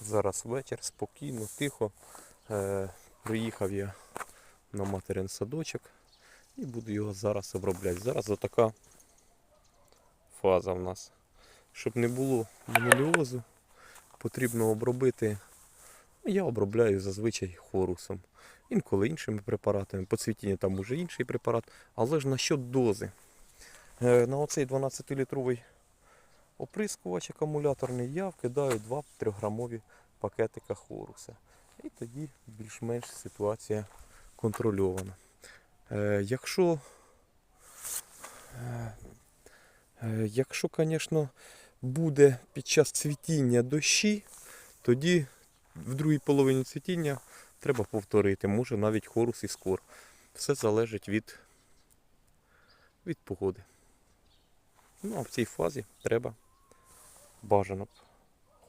Зараз вечір, спокійно, тихо. Е, приїхав я на материн садочок і буду його зараз обробляти. Зараз така фаза в нас. Щоб не було маніліозу, потрібно обробити. Я обробляю зазвичай хорусом. Інколи іншими препаратами. По цвітінні там уже інший препарат. Але ж насчет дози. Е, На оцей 12-літровий оприскувач акумуляторний я вкидаю 2 3-грамові пакетика хоруса. І тоді більш-менш ситуація контрольована. Е, якщо, е, е, якщо, звісно, буде під час цвітіння дощі, тоді в другій половині цвітіння треба повторити, може навіть хорус і скор. Все залежить від, від погоди. Ну а в цій фазі треба бажано б